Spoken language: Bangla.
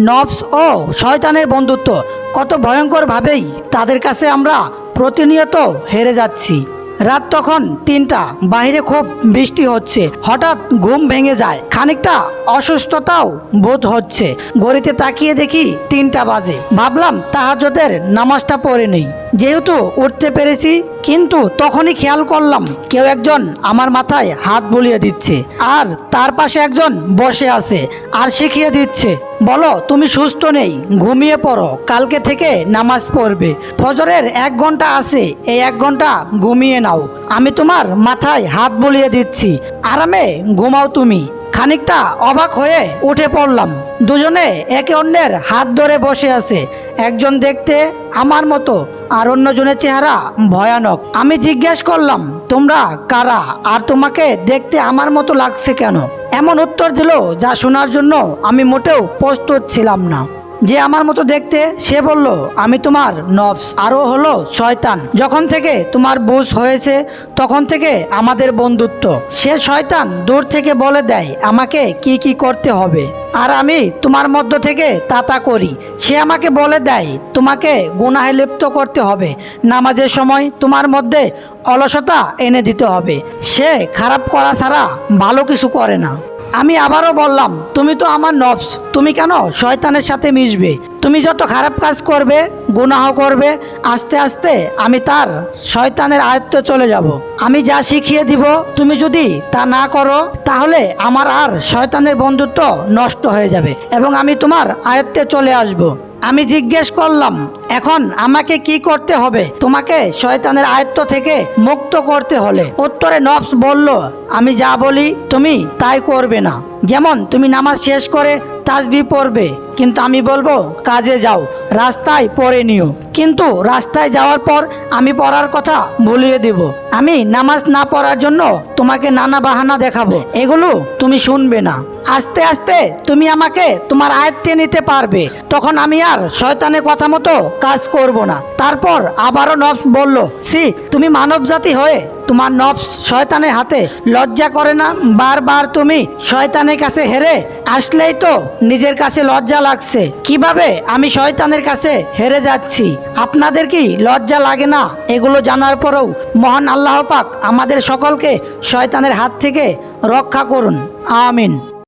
নফস ও শয়তানের বন্ধুত্ব। কত ভয়ঙ্করভাবেই তাদের কাছে আমরা প্রতিনিয়ত হেরে যাচ্ছি। রাত তখন তিনটা, বাহিরে খুব বৃষ্টি হচ্ছে। হঠাৎ ঘুম ভেঙে যায়। খানিকটা অসুস্থতাও বোধ হচ্ছে। গড়িতে তাকিয়ে দেখি তিনটা বাজে। ভাবলাম তাহাজদের নামাজটা পড়ে নেই। যেহেতু উঠতে পেরেছি, কিন্তু তখনই খেয়াল করলাম কেউ একজন আমার মাথায় হাত বুলিয়ে দিচ্ছে আর তার পাশে একজন বসে আছে আর শিখিয়ে দিচ্ছে, বলো, তুমি সুস্থ নেই, ঘুমিয়ে পড়ো, কালকে থেকে নামাজ পড়বে। ফজরের এক ঘণ্টা আছে, এই এক ঘণ্টা ঘুমিয়ে নাও। আমি তোমার মাথায় হাত বুলিয়ে দিচ্ছি। আরামে ঘুমাও তুমি। খানিকটা অবাক হয়ে উঠে পড়লাম। দুজনে একে অন্যের হাত ধরে বসে আছে। একজন দেখতে আমার মতো আর অন্যজনের চেহারা ভয়ানক। আমি জিজ্ঞেস করলাম, তোমরা কারা? আর তোমাকে দেখতে আমার মতো লাগছে কেন? এমন উত্তর দিল, যা শোনার জন্য আমি মোটেও প্রস্তুত ছিলাম না। যে আমার মতো দেখতে, সে বলল, আমি তোমার নফস, আরও হলো শয়তান। যখন থেকে তোমার বুঝ হয়েছে, তখন থেকে আমাদের বন্ধুত্ব। সে শয়তান দূর থেকে বলে দেয়, আমাকে কি কি করতে হবে? আর আমি তোমার মধ্য থেকে তাতা করি। সে আমাকে বলে দেয়, তোমাকে গুনাহে লিপ্ত করতে হবে। নামাজের সময় তোমার মধ্যে অলসতা এনে দিতে হবে। সে খারাপ করা ছাড়া ভালো কিছু করে না। আমি আবারও বললাম, তুমি তো আমার নফস, তুমি কেন শয়তানের সাথে মিশবে? তুমি যত খারাপ কাজ করবে গুনাহ করবে, আস্তে আস্তে আমি তার শয়তানের আয়ত্তে চলে যাব। আমি যা শিখিয়ে দিব, তুমি যদি তা না করো, তাহলে আমার আর শয়তানের বন্ধুত্ব নষ্ট হয়ে যাবে এবং আমি তোমার আয়ত্তে চলে আসব। আমি জিজ্ঞেস করলাম, এখন আমাকে কি করতে হবে? তোমাকে শয়তানের আয়ত্ত থেকে মুক্ত করতে হলে। উত্তরে নফস বলল, আমি যা বলি তুমি তাই করবে না। যেমন তুমি নামাজ শেষ করে তাজবি পড়বে কিন্তু আমি বলব, কাজে যাও, রাস্তায় পড়ে নিও। কিন্তু রাস্তায় যাওয়ার পর আমি পড়ার কথা ভুলিয়ে দেব। আমি নামাজ না পড়ার জন্য তোমাকে নানা বাহানা দেখাবো। এগুলো তুমি শুনবে না। আস্তে আস্তে তুমি আমাকে তোমার আয়ত্তে নিতে পারবে। তখন আমি আর শয়তানের কথা মতো কাজ করব না। তারপর আবারও নফস বলল সি তুমি মানব জাতি হয়ে তোমার নফস শয়তানের হাতে লজ্জা করে না? বারবার তুমি শয়তানের কাছে হেরে আসলেই তো নিজের কাছে লজ্জা লাগছে। কীভাবে আমি শয়তানের কাছে হেরে যাচ্ছি? আপনাদের কি লজ্জা লাগে না? এগুলো জানার পরেও মহান আল্লাহ পাক আমাদের সকলকে শয়তানের হাত থেকে রক্ষা করুন। আমিন।